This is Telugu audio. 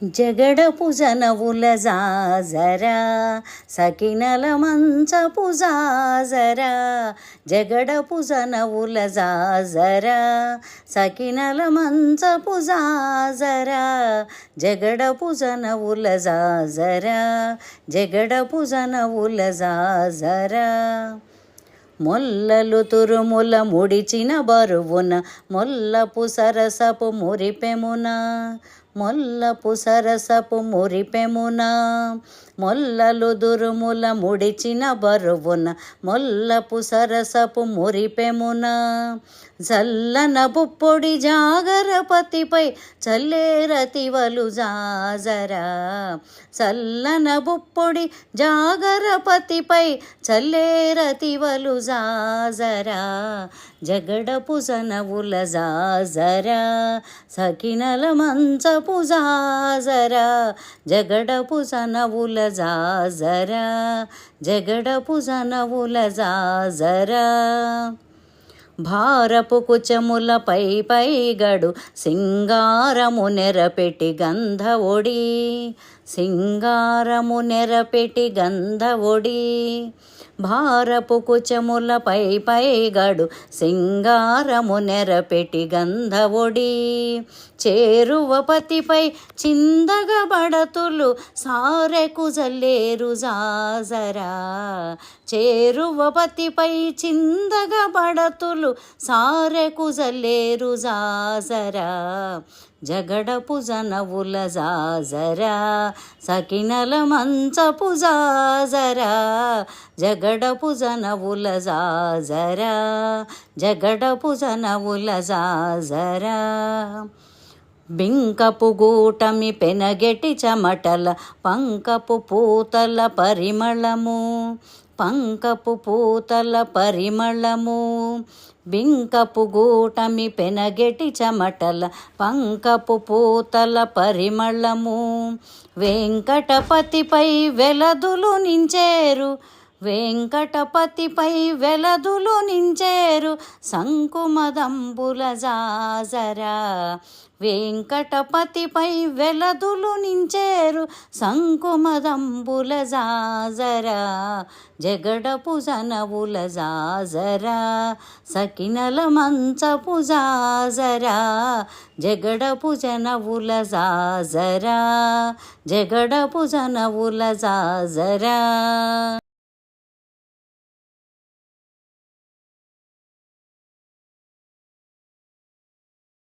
జగడపు జనవుల జాజరా సకినల మంచపు జాజరా జగడపు జనవుల జాజరా సకినల మంచపు జాజరా జగడపు జనవుల జాజరా జగడపు జనవుల జాజరా మొల్లలు తురుముల ముడిచిన బరువున మొల్లపు సరసపు మురిపెమున మొల్లపు సరసపు మురిపెమున మొల్లలు దురుముల ముడిచిన బరువున మొల్లపు సరసపు మురిపెమున జల్లన బుప్పొడి జాగరపతిపై చల్లేరతివలు జాజరా. చల్లన బుప్పొడి జాగరపతిపై చల్లేరతివలు జాజరా. జగడపు సనవుల జాజరా సకినల మంచపు జాజరా. జగడపు సనవుల జాజరా జగడపు సనవుల జాజరా. భారపు కుచముల పై పై సింగారము నెరపెటి గంధ ఒడి సింగారము నెరపెటి గంధ ఒడి. భారపు కుచముల పై పై గడు సింగారము నెరపెటి గంధ ఒడి చేరువపతిపై చిందగబడతులు సారెకు జల్లేరు జాజరా. చేరువపతిపై చిందగబడతులు సారెకు జల్లేరు జాజరా. జగడపు జనవుల జాజరా సకినల మంచపు జాజరా. జగడపు జనవుల జాజరా జగడపు జనవుల జాజరా. బింకపు గూటమి పెనగెటి చమటల పంకపు పూతల పరిమళము పంకపు పూతల పరిమళము. బింకపు గూటమి పెనగెటి చమటల పంకపు పూతల పరిమళము. వెంకటపతిపై వెలదులు నించేరు వెంకటపతిపై వెలదులు నించేరు శంకుమదంబుల జాజరా. వెంకటపతిపై వెలదులు నించేరు శంకుమదంబుల జాజరా. జగడపు జనవుల జాజరా. సకినల మంచపు జాజరా. జగడపు జనవుల జాజరా. జగడపు జనవుల జాజరా.